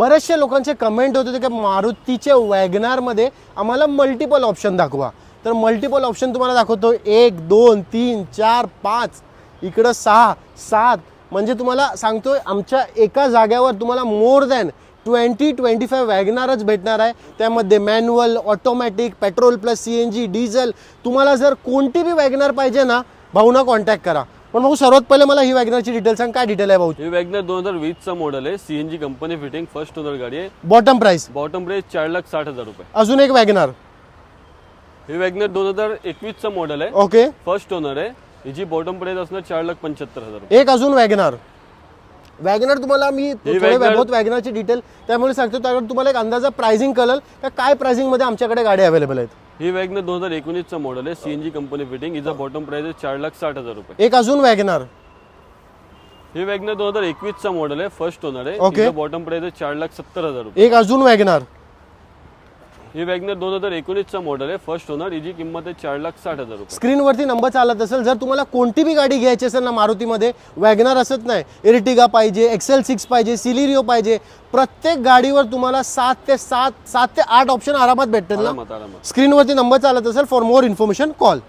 बरेचशे लोकांचे कमेंट होते की मारुतीच्या वॅगनारमध्ये आम्हाला मल्टिपल ऑप्शन दाखवा. तर मल्टिपल ऑप्शन तुम्हाला दाखवतो. एक दोन तीन चार पाच इकडं सहा सात. म्हणजे तुम्हाला सांगतोय आमच्या एका जाग्यावर तुम्हाला more than twenty twenty five वॅगनारच भेटणार आहे. त्यामध्ये manual automatic petrol plus C N G diesel तुम्हाला जर कोणती बी वॅगनार पाहिजे ना भाऊना कॉन्टॅक्ट करा. पण भाऊ सर्वात पहिले मला ही वॅगनारची डिटेल सांग काय डिटेल आहे भाऊ? हे वॅगनर दोन हजार वीसचा मॉडेल आहे CNG company fitting first owner गाडी आहे. बॉटम प्राइस बॉटम प्राइस चार लाख साठ हजार रुपये. अजून एक वॅगनार. हे वॅगनर दोन हजार एकवीसचा मॉडेल आहे. ओके फर्स्ट ओनर आहे. हिची बॉटम प्राइस असणार चार लाख पंच्याहत्तर हजार रुपये. एक अजून वॅगनार. वॅगनार तुम्हाला मी बहुत वॅगनारची डिटेल त्यामुळे सांगतो त्यावर तुम्हाला एक अंदाजा प्राइसिंग कळेल काय प्राइसिंगमध्ये आमच्याकडे गाडी अवेलेबल आहेत. ही वॅगनर दोन हजार एकोणीसचा मॉडेल आहे. सीएनजी कंपनी फिटिंग हिचा बॉटम प्राइस आहे चार लाख साठ हजार रुपये. एक अजून वॅगनार. हे वॅगनर दोन हजार एकवीसचा मॉडेल आहे. फर्स्ट ओनर आहे. हिचा बॉटम प्राइस आहे चार लाख सत्तर हजार रुपये. एक अजून वॅगनार. हे वॅगनर दोन हजार एकोणीसचा मॉडेल आहे. फर्स्ट ओनर हिची किंमत आहे चार लाख साठ हजार रुपये. स्क्रीनवरती नंबर चालत असेल जर तुम्हाला कोणती बी गाडी घ्यायची असेल ना मारुतीमध्ये वॅगनार असत नाही. इरिटिगा पाहिजे एक्सेल सिक्स पाहिजे सिलिरिओ पाहिजे. प्रत्येक गाडीवर तुम्हाला सात ते सात सात ते आठ ऑप्शन आरामात भेटतील ना? आरामात आरामात. स्क्रीनवरती नंबर चालत असेल फॉर मोर इन्फॉर्मेशन कॉल